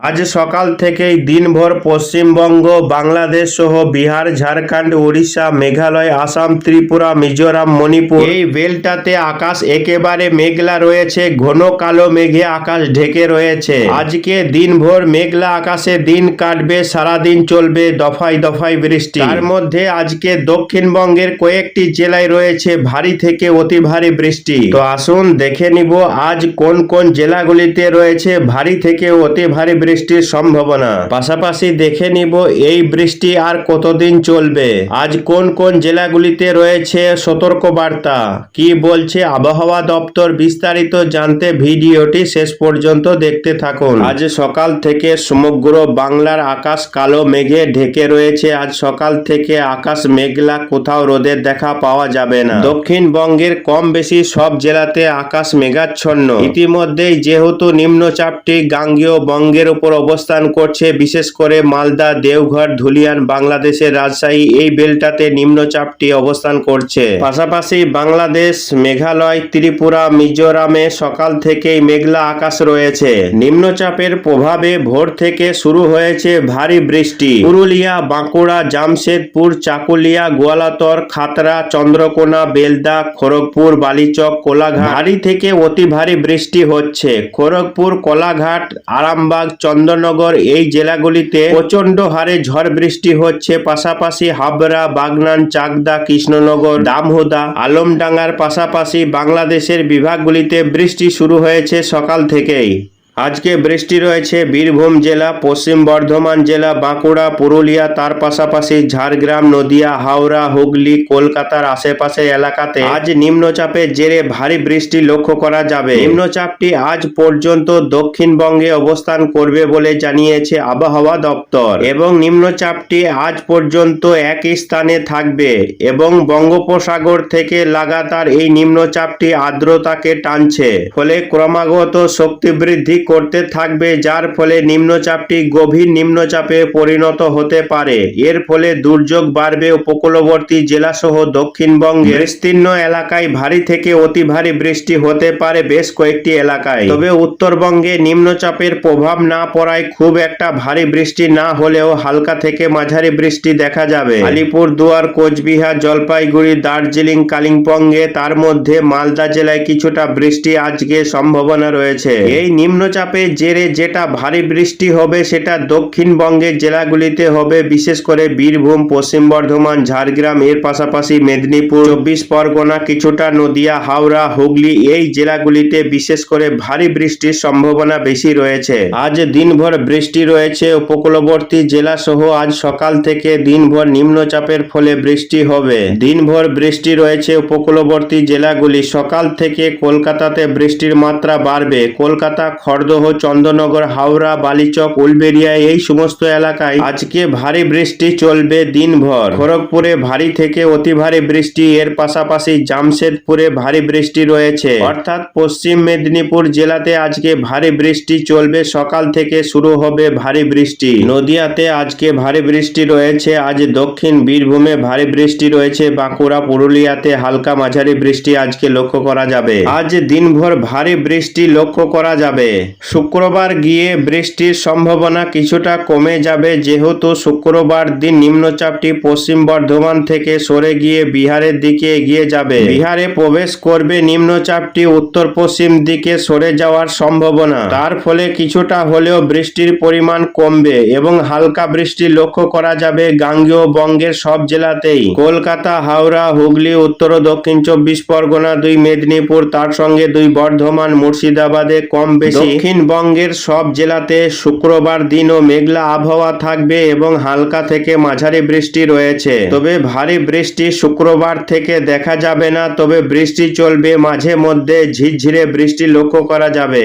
আজ সকাল থেকেই দিনভর পশ্চিমবঙ্গ, বাংলাদেশ সহ বিহার, ঝাড়খণ্ড উড়িষ্যা মেঘালয়, আসাম, ত্রিপুরা, মিজোরাম, মণিপুর এই বেলটাতে আকাশ একেবারে মেঘলা রয়েছে, ঘন কালো মেঘে আকাশ ঢেকে রয়েছে। আজকে দিনভর মেঘলা আকাশে দিন কাটবে, সারাদিন চলবে দফায় দফায় বৃষ্টি। তার মধ্যে আজকে দক্ষিণবঙ্গের কয়েকটি জেলায় রয়েছে ভারী থেকে অতি ভারী বৃষ্টি। তো আসুন দেখে নিব আজ কোন কোন জেলাগুলিতে রয়েছে ভারী থেকে অতি ভারী বৃষ্টির সম্ভাবনা। পাশাপাশি দেখে নিব এই বৃষ্টি আর কতদিন চলবে। আজ কোন কোন জেলাগুলিতে রয়েছে সতর্ক বার্তা কি বলছে আবহাওয়া দপ্তর বিস্তারিত জানতে ভিডিওটি শেষ পর্যন্ত দেখতে থাকুন। আজ সকাল থেকে সমগ্র বাংলার আকাশ কালো মেঘে ঢেকে রয়েছে। আজ সকাল থেকে আকাশ মেঘলা কোথাও রোদের দেখা পাওয়া যাবে না। দক্ষিণবঙ্গের কম বেশি সব জেলাতে আকাশ মেঘাচ্ছন্ন। ইতিমধ্যেই যেহেতু নিম্নচাপটি গাঙ্গেয় বঙ্গের উপর অবস্থান করছে, বিশেষ করে মালদা, দেওঘর, ধুলিয়ান, বাংলাদেশের রাজশাহী, এই বেলটাতে নিম্নচাপটি অবস্থান করছে। পাশাপাশি বাংলাদেশ, মেঘালয়, ত্রিপুরা, মিজোরামে সকাল থেকেই মেঘলা আকাশ রয়েছে। নিম্নচাপের প্রভাবে ভোর থেকে শুরু হয়েছে ভারী বৃষ্টি। পুরুলিয়া, বাঁকুড়া, জামশেদপুর, চাকুলিয়া, গোয়ালাতর, খাতড়া, চন্দ্রকোনা, বেলদা, খড়গপুর, বালিচক, কোলাঘাট। ভারী থেকে অতি ভারী বৃষ্টি হচ্ছে। খড়গপুর, কোলাঘাট, আরামবাগ চন্দননগর এই জেলাগুলিতে প্রচণ্ড হারে ঝড় বৃষ্টি হচ্ছে। পাশাপাশি হাবড়া, বাগনান, চাকদা, কৃষ্ণনগর দামহোদা আলমডাঙ্গার পাশাপাশি বাংলাদেশের বিভাগগুলিতে বৃষ্টি শুরু হয়েছে সকাল থেকেই। আজকে বৃষ্টি রয়েছে বীরভূম জেলা, পশ্চিম বর্ধমান জেলা, বাঁকুড়া, পুরুলিয়া, তার পাশাপাশি ঝাড়গ্রাম, নদিয়া, হাওড়া, হুগলি, কলকাতার আশেপাশের এলাকাতে আজ নিম্নচাপের জেরে ভারী বৃষ্টি লক্ষ্য করা যাবে। নিম্নচাপটি আজ পর্যন্ত দক্ষিণবঙ্গে অবস্থান করবে বলে জানিয়েছে আবহাওয়া দপ্তর এবং নিম্নচাপটি আজ পর্যন্ত একই স্থানে থাকবে এবং বঙ্গোপসাগর থেকে লাগাতার এই নিম্নচাপটি আর্দ্রতাকে টানছে। ফলে ক্রমাগত শক্তি বৃদ্ধি করতে থাকবে, যার ফলে নিম্নচাপটি গভীর নিম্নচাপে পরিণত হতে পারে। এর ফলে দুর্যোগ বাড়বে উপকূলবর্তী জেলাসহ দক্ষিণবঙ্গের। বিস্তীর্ণ এলাকায় ভারী থেকে অতি ভারী বৃষ্টি হতে পারে বেশ কয়েকটি এলাকায়। তবে উত্তরবঙ্গে নিম্নচাপের প্রভাব না পড়ায় খুব একটা ভারী বৃষ্টি না হলেও হালকা থেকে মাঝারি বৃষ্টি দেখা যাবে। আলিপুর দুয়ার কোচবিহার, জলপাইগুড়ি, দার্জিলিং, কালিম্পংয়ে তার মধ্যে মালদা জেলায় কিছুটা বৃষ্টি আজকে সম্ভাবনা রয়েছে। এই নিম্নচাপের জেরে যেটা ভারী বৃষ্টি হবে সেটা দক্ষিণবঙ্গের জেলাগুলিতে হবে। বিশেষ করে বীরভূম, পশ্চিম বর্ধমান, ঝাড়গ্রাম, এর পাশাপাশি মেদিনীপুর, চব্বিশ পরগনা, কিছুটা নদিয়া, হাওড়া, হুগলি এই জেলাগুলিতে বিশেষ করে ভারী বৃষ্টির সম্ভাবনা বেশি রয়েছে। আজ দিনভর বৃষ্টি রয়েছে। উপকূলবর্তী জেলা সহ আজ সকাল থেকে দিনভর নিম্নচাপের ফলে বৃষ্টি হবে। দিনভর বৃষ্টি রয়েছে উপকূলবর্তী জেলাগুলি। সকাল থেকে কলকাতাতে বৃষ্টির মাত্রা বাড়বে। কলকাতা খড়দহ চন্দননগর, হাওড়া, বালিচক উলবেরিয়া এই সমস্ত এলাকায় আজকে ভারী বৃষ্টি চলবে দিনভর। খড়গপুরে ভারী থেকে অতি ভারী বৃষ্টি, এর পাশাপাশি জামশেদপুরে ভারী বৃষ্টি রয়েছে। অর্থাৎ পশ্চিম মেদিনীপুর জেলাতে আজকে ভারী বৃষ্টি চলবে, সকাল থেকে শুরু হবে ভারী বৃষ্টি। নদিয়াতে আজকে ভারী বৃষ্টি রয়েছে, আজ দক্ষিণ বীরভূমে ভারী বৃষ্টি রয়েছে, বাঁকুড়া, পুরুলিয়াতে হালকা মাঝারি বৃষ্টি আজকে লক্ষ্য করা যাবে। আজ দিনভর ভারী বৃষ্টি লক্ষ্য করা যাবে। শুক্রবার গিয়ে বৃষ্টির সম্ভাবনা কিছুটা কমে যাবে, যেহেতু শুক্রবার দিন নিম্নচাপটি পশ্চিম বর্ধমান থেকে সরে গিয়ে বিহারের দিকে এগিয়ে যাবে। বিহারে প্রবেশ করবে নিম্নচাপটি উত্তর পশ্চিম দিকে সরে যাওয়ার সম্ভাবনা। তার ফলে কিছুটা হলেও বৃষ্টির পরিমাণ কমবে এবং হালকা বৃষ্টি লক্ষ্য করা যাবে গাঙ্গেয় বঙ্গের সব জেলাতেই। কলকাতা, হাওড়া, হুগলি, উত্তর ও দক্ষিণ চব্বিশ পরগনা, দুই মেদিনীপুর, তার সঙ্গে দুই বর্ধমান, মুর্শিদাবাদে কম বেশি। দক্ষিণবঙ্গের সব জেলাতে শুক্রবার দিনও মেঘলা আবহাওয়া থাকবে এবং হালকা থেকে মাঝারি বৃষ্টি রয়েছে। তবে ভারী বৃষ্টি শুক্রবার থেকে দেখা যাবে না, তবে বৃষ্টি চলবে মাঝে মধ্যে ঝিরঝিরে বৃষ্টি লক্ষ্য করা যাবে।